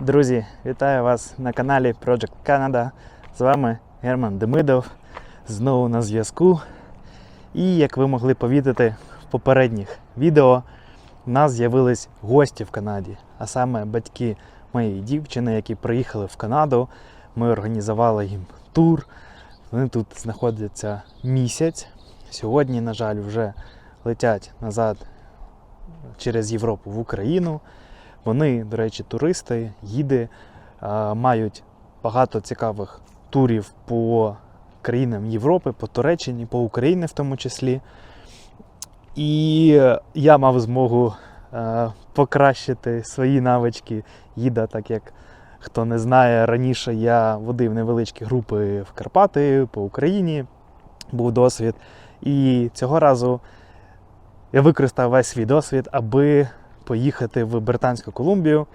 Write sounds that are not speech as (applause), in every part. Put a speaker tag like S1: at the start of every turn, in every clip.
S1: Друзі, вітаю вас на каналі Project Canada. З вами Герман Демидов. Знову на зв'язку. І як ви могли повідати в попередніх відео, у нас з'явились гості в Канаді, а саме батьки моєї дівчини, які приїхали в Канаду. Ми організували їм тур. Вони тут знаходяться місяць. Сьогодні, на жаль, вже летять назад через Європу в Україну. Вони, до речі, туристи, гіди, мають багато цікавих турів по країнам Європи, по Туреччині, по Україні в тому числі. І е, я мав змогу е, покращити свої навички гіда, так як хто не знає, раніше я водив невеличкі групи в Карпати, по Україні, був досвід. І цього разу я використав весь свій досвід, аби поїхати в Британську Колумбію.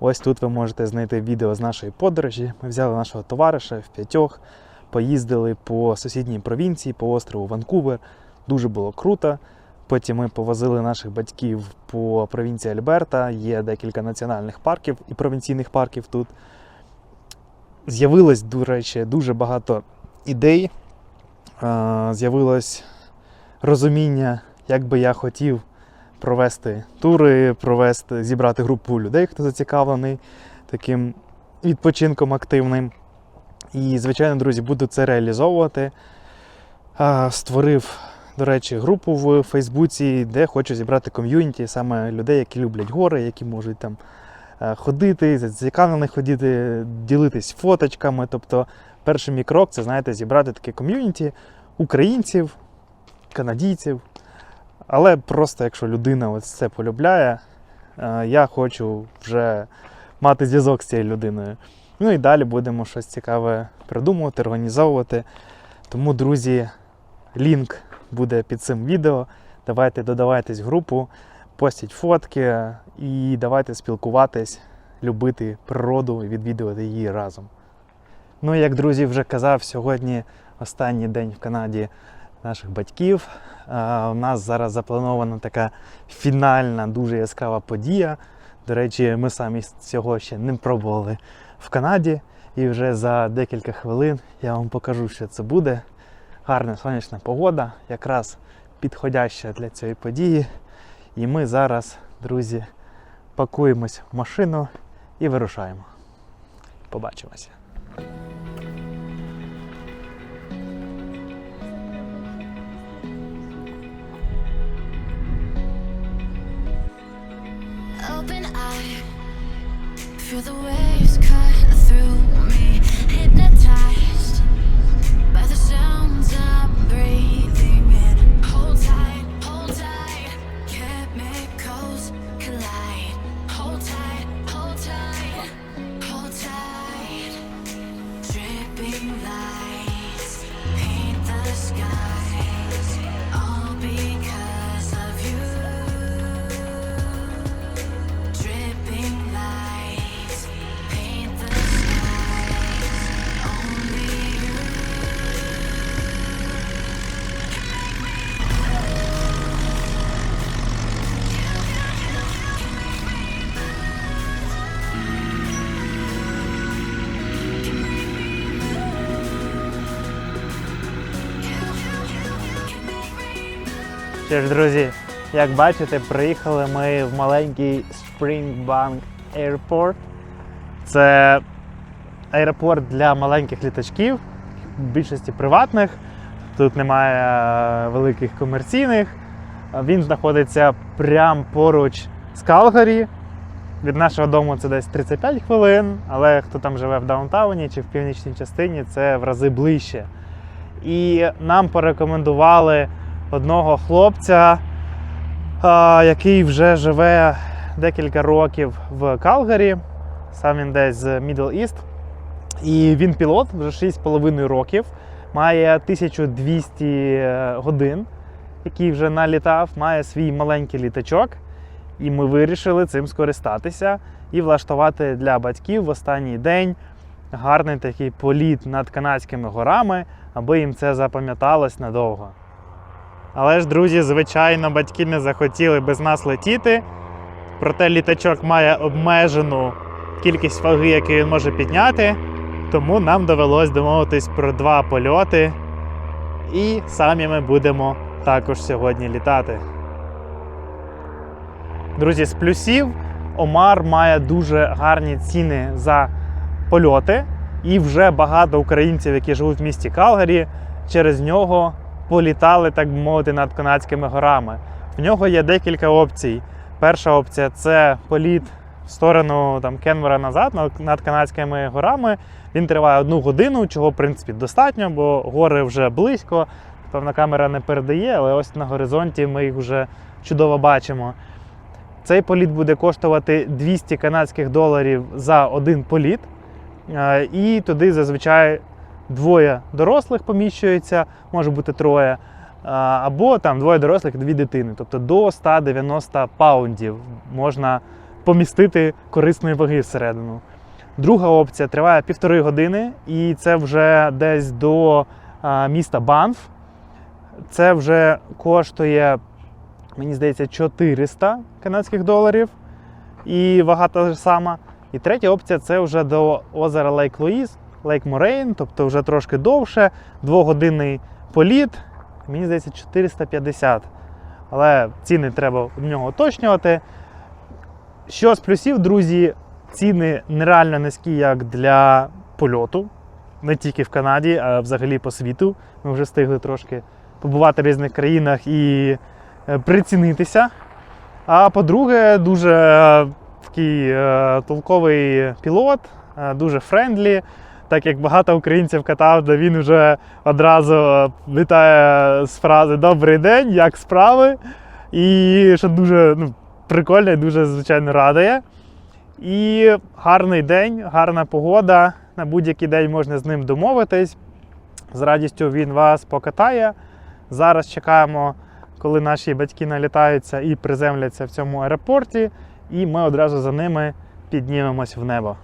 S1: Ось тут ви можете знайти відео з нашої подорожі. Ми взяли нашого товариша в п'ятьох, поїздили по сусідній провінції, по острову Ванкувер. Дуже було круто. Потім ми повозили наших батьків по провінції Альберта. Є декілька національних парків і провінційних парків тут. З'явилось, до речі, дуже багато ідей. З'явилось розуміння, як би я хотів провести тури, провести, зібрати групу людей, хто зацікавлений таким відпочинком активним. І, звичайно, друзі, буду це реалізовувати. Створив, до речі, групу в Фейсбуці, де хочу зібрати ком'юніті, саме людей, які люблять гори, які можуть там ходити, зацікавлені ходити, ділитись фоточками. Тобто, перший мій крок це, знаєте, зібрати таке ком'юніті українців, канадійців. Але просто якщо людина ось це полюбляє, е, я хочу вже мати зв'язок з цією людиною. Ну і далі будемо щось цікаве придумувати, організовувати. Тому, друзі, лінк буде під цим відео. Давайте додавайтесь в групу, постіть фотки і давайте спілкуватись, любити природу і відвідувати її разом. Ну, як друзі вже казав, сьогодні останній день в Канаді наших батьків. У нас зараз запланована така фінальна, дуже яскрава подія. До речі, ми самі цього ще не пробували в Канаді. І вже за декілька хвилин я вам покажу, що це буде. Гарна сонячна погода, якраз підходяща для цієї події. І ми зараз, друзі, пакуємось в машину і вирушаємо. Побачимося.
S2: You're the way.
S1: Що ж, друзі, як бачите, приїхали ми в маленький Springbank Airport. Це аеропорт для маленьких літачків, в більшості приватних. Тут немає е, великих комерційних. Він знаходиться прямо поруч з Калгарі. Від нашого дому це десь 35 хвилин, але хто там живе в даунтауні чи в північній частині, це в рази ближче. І нам порекомендували одного хлопця, який вже живе декілька років в Калгарі. Сам він десь з Middle East. І він пілот вже 6,5 років, має 1200 годин, який вже налітав, має свій маленький літачок. І ми вирішили цим скористатися і влаштувати для батьків в останній день гарний такий політ над канадськими горами, аби їм це запам'яталось надовго. Але ж, друзі, звичайно, батьки не захотіли без нас летіти. Проте літачок має обмежену кількість ваги, яку він може підняти. Тому нам довелось домовитись про два польоти. І самі ми будемо також сьогодні літати. Друзі, з плюсів Омар має дуже гарні ціни за польоти, і вже багато українців, які живуть в місті Калгарі, через нього політали, так би мовити, над канадськими горами. В нього є декілька опцій. Перша опція це політ в сторону там, Кенвера назад над- над канадськими горами. Він триває одну годину, чого в принципі достатньо, бо гори вже близько. Певна камера не передає, але ось на горизонті ми їх вже чудово бачимо. Цей політ буде коштувати 200 канадських доларів за один політ. Е, І туди зазвичай двоє дорослих поміщується, може бути троє, або там двоє дорослих, дві дитини. Тобто до 190 паундів можна помістити корисної ваги всередину. Друга опція триває півтори години, і це вже десь до міста Банф. Це вже коштує, мені здається, 400 канадських доларів. І вага та ж сама. І третя опція це вже до озера Лейк Луїс, Лейк Морейн, тобто вже трошки довше, двогодинний політ. Мені здається, 450. Але ціни треба в нього уточнювати. Що з плюсів, друзі, ціни нереально низькі як для польоту, не тільки в Канаді, а взагалі по світу. Ми вже встигли трошки побувати в різних країнах і е, прицінитися. А по-друге, дуже е, такий е, толковий пілот, дуже френдлі. Так як багато українців катав, де він вже одразу е, літає з фрази Добрий день, як справи? І що дуже ну, прикольно і дуже, звичайно, радує. І гарний день, гарна погода. На будь-який день можна з ним домовитись. З радістю він вас покатає. Зараз чекаємо, коли наші батьки налітаються і приземляться в цьому аеропорті, і ми одразу за ними піднімемось в небо.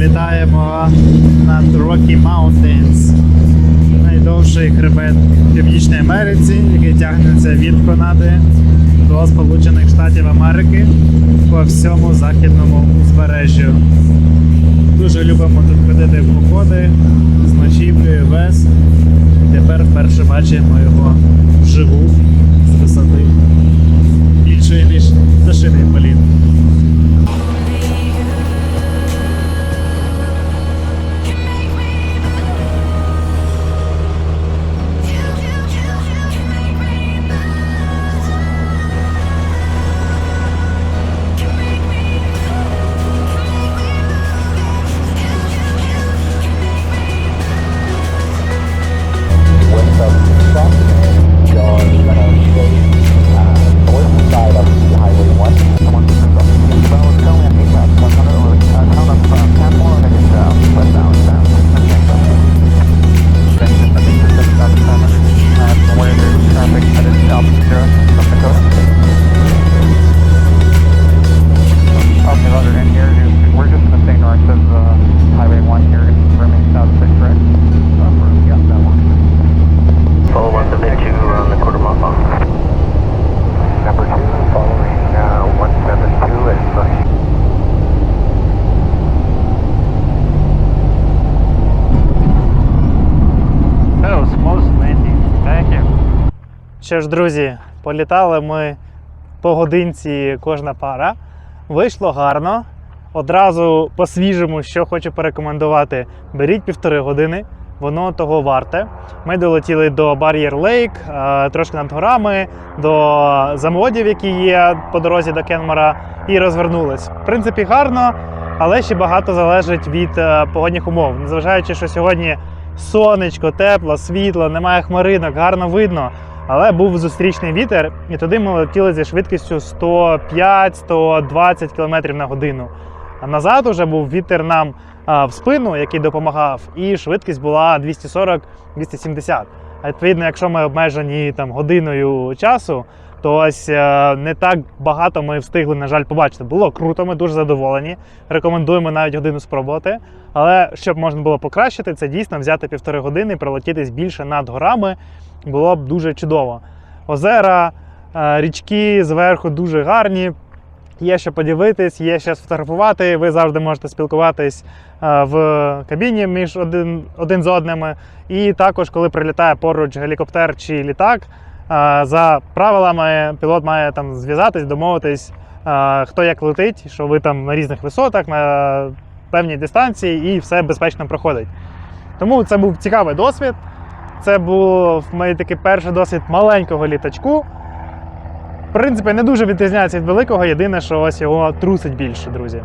S1: Пролітаємо над Rocky Mountains. Найдовший хребет в Північній Америці, який тягнеться від Канади до Сполучених Штатів Америки по всьому західному узбережжю. Дуже любимо тут ходити в походи з ночівлею вес. Тепер вперше бачимо його вживу з висоти більшої, ніж зашитий політ. Що ж, друзі, політали ми по годинці кожна пара. Вийшло гарно. Одразу по-свіжому, що хочу порекомендувати: беріть півтори години, воно того варте. Ми долетіли до Бар'єр Лейк, е, трошки над горами, до замодів, які є по дорозі до Кенмара, і розвернулись. В принципі, гарно, але ще багато залежить від е, погодних умов. Незважаючи, що сьогодні сонечко, тепло, світло, немає хмаринок, гарно видно. Але був зустрічний вітер, і туди ми летіли зі швидкістю 105-120 км на годину. А назад уже був вітер нам а, в спину, який допомагав, і швидкість була 240-270. А відповідно, якщо ми обмежені там годиною часу, то ось е, не так багато ми встигли, на жаль, побачити. Було круто, ми дуже задоволені. Рекомендуємо навіть годину спробувати. Але щоб можна було покращити, це дійсно взяти півтори години і пролетітись більше над горами. Було б дуже чудово. Озера, е, річки зверху дуже гарні. Є що подивитись, є що сфотографувати. Ви завжди можете спілкуватись е, в кабіні між один, один з одними. І також, коли прилітає поруч гелікоптер чи літак, е, за правилами пілот має там зв'язатись, домовитись, хто як летить, що ви там на різних висотах, на певній дистанції, і все безпечно проходить. Тому це був цікавий досвід. Це був мій такий перший досвід маленького літачку. В принципі, не дуже відрізняється від великого, єдине, що ось його трусить більше, друзі.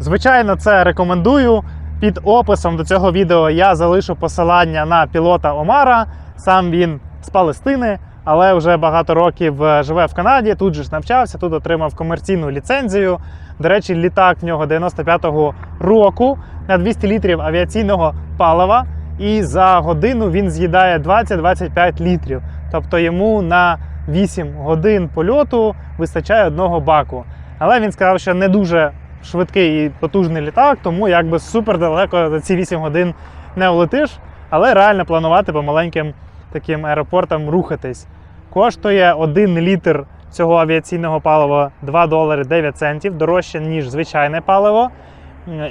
S1: Звичайно, це рекомендую. Під описом до цього відео я залишу посилання на пілота Омара. Сам він з Палестини, але вже багато років е, живе в Канаді. Тут же ж навчався, тут отримав комерційну ліцензію. До речі, літак в нього 95-го року на 200 літрів авіаційного палива. І за годину він з'їдає 20-25 літрів. Тобто йому на 8 годин польоту вистачає одного баку. Але він сказав, що не дуже швидкий і потужний літак, тому якби супер далеко за ці 8 годин не улетиш. Але реально планувати по маленьким таким аеропортам рухатись. Коштує 1 літр цього авіаційного палива 2 долари 9 центів, дорожче, ніж звичайне паливо.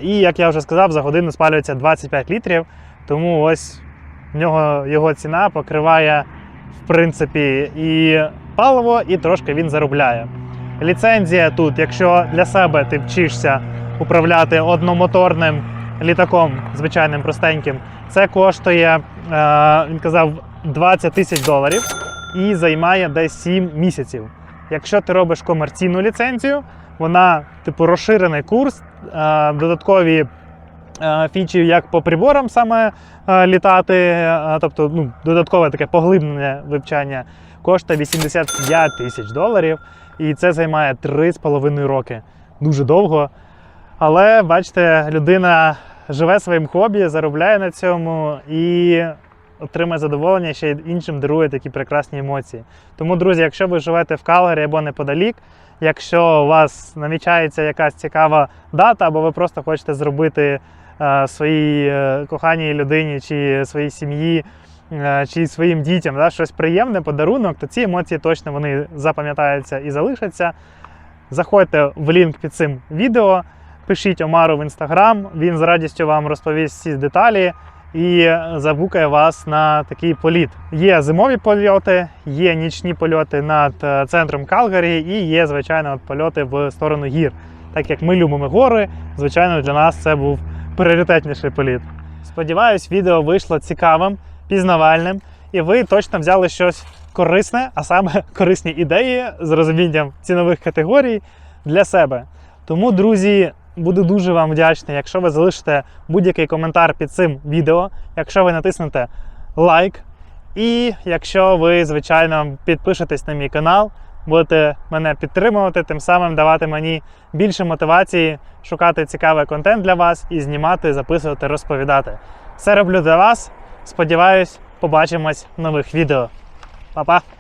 S1: І, як я вже сказав, за годину спалюється 25 літрів. Тому ось в нього його ціна покриває, в принципі, і паливо, і трошки він заробляє. Ліцензія тут, якщо для себе ти вчишся управляти одномоторним літаком, звичайним простеньким, це коштує, е, він казав, 20 тисяч доларів і займає десь 7 місяців. Якщо ти робиш комерційну ліцензію, вона, типу, розширений курс, е, додаткові фічі, як по приборам саме е, літати, е, тобто ну, додаткове таке поглиблене вивчання, коштує 85 тисяч доларів. І це займає 3,5 роки. Дуже довго. Але бачите, людина живе своїм хобі, заробляє на цьому і отримує задоволення, ще й іншим дарує такі прекрасні емоції. Тому, друзі, якщо ви живете в Калгарі або неподалік, якщо у вас намічається якась цікава дата, або ви просто хочете зробити е, своїй е, коханій людині чи своїй сім'ї. е, Чи своїм дітям да, щось приємне, подарунок, то ці емоції точно вони запам'ятаються і залишаться. Заходьте в лінк під цим відео, пишіть Омару в інстаграм, він з радістю вам розповість всі деталі і забукає вас на такий політ. Є зимові польоти, є нічні польоти над е, центром Калгарі і є, звичайно, от польоти в сторону гір. Так як ми любимо гори, звичайно, для нас це був пріоритетніший політ. Сподіваюсь, відео вийшло цікавим, пізнавальним, і ви точно взяли щось корисне, а саме (laughs) корисні ідеї з розумінням цінових категорій для себе. Тому, друзі, буду дуже вам вдячний, якщо ви залишите будь-який коментар під цим відео, якщо ви натиснете лайк, і якщо ви, звичайно, підпишетесь на мій канал, будете мене підтримувати, тим самим давати мені більше мотивації шукати цікавий контент для вас і знімати, записувати, розповідати. Все роблю для вас. Сподіваюсь, побачимось в нових відео. Па-па!